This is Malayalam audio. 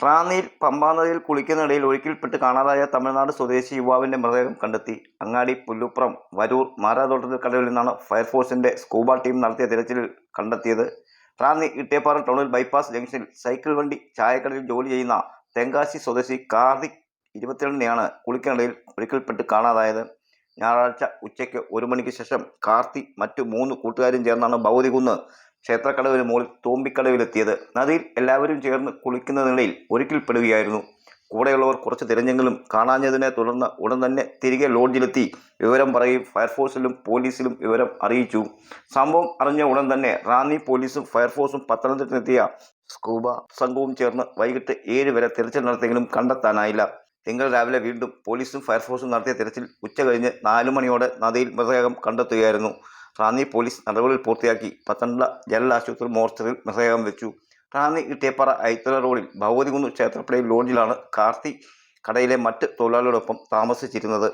റാന്നിയിൽ പമ്പാനദിയിൽ കുളിക്കുന്നിടയിൽ ഒഴുക്കിൽപ്പെട്ട് കാണാതായ തമിഴ്നാട് സ്വദേശി യുവാവിന്റെ മൃതദേഹം കണ്ടെത്തി. അങ്ങാടി പുല്ലുപ്രം വരൂർ മാരാതോട്ടത്തിൽ കടവിൽ നിന്നാണ് ഫയർഫോഴ്സിന്റെ സ്കൂബ ടീം നടത്തിയ തിരച്ചിലിൽ കണ്ടെത്തിയത്. റാന്നി ഇട്ടേപ്പാറ ടൗണിൽ ബൈപ്പാസ് ജംഗ്ഷനിൽ സൈക്കിൾ വണ്ടി ചായക്കടയിൽ ജോലി ചെയ്യുന്ന തെങ്കാശി സ്വദേശി കാർത്തിക് ഇരുപത്തിരണ്ടിനെയാണ് കുളിക്കുന്നിടയിൽ ഒഴുക്കിൽപ്പെട്ട് കാണാതായത്. ഞായറാഴ്ച ഉച്ചയ്ക്ക് ഒരു മണിക്ക് ശേഷം കാർത്തി മറ്റു മൂന്ന് കൂട്ടുകാരും ചേർന്നാണ് ഭൗതികുന്ന് ക്ഷേത്രക്കടവിന് മുകളിൽ തോമ്പിക്കടവിലെത്തിയത്. നദിയിൽ എല്ലാവരും ചേർന്ന് കുളിക്കുന്നതിനിടയിൽ ഒഴുക്കിൽപ്പെടുകയായിരുന്നു. കൂടെയുള്ളവർ കുറച്ച് തിരഞ്ഞെങ്കിലും കാണാഞ്ഞതിനെ തുടർന്ന് ഉടൻ തന്നെ തിരികെ ലോഡ്ജിലെത്തി വിവരം പറയും. ഫയർഫോഴ്സിലും പോലീസിലും വിവരം അറിയിച്ചു. സംഭവം അറിഞ്ഞ ഉടൻ തന്നെ റാന്നി പോലീസും ഫയർഫോഴ്സും പത്തനംതിട്ടയിലെത്തിയ സ്കൂബ സംഘവും ചേർന്ന് വൈകിട്ട് ഏഴ് വരെ തിരച്ചിൽ നടത്തിയെങ്കിലും കണ്ടെത്താനായില്ല. തിങ്കൾ രാവിലെ വീണ്ടും പോലീസും ഫയർഫോഴ്സും നടത്തിയ തിരച്ചിൽ ഉച്ച കഴിഞ്ഞ് നാലു മണിയോടെ നദിയിൽ മൃതദേഹം കണ്ടെത്തുകയായിരുന്നു. റാന്നി പോലീസ് നടപടികൾ പൂർത്തിയാക്കി. പത്തനംതിട്ട ജനറൽ ആശുപത്രി മോർച്ചറിൽ മൃതദേഹം വെച്ചു. റാന്നി ഇട്ടേപ്പാറ ഐത്തല റോഡിൽ ഭഗവതികുന്ന് ക്ഷേത്രപ്പടയിൽ ലോഡ്ജിലാണ് കാർത്തി കടയിലെ മറ്റ് തൊഴിലാളികളോടൊപ്പം താമസിച്ചിരുന്നത്.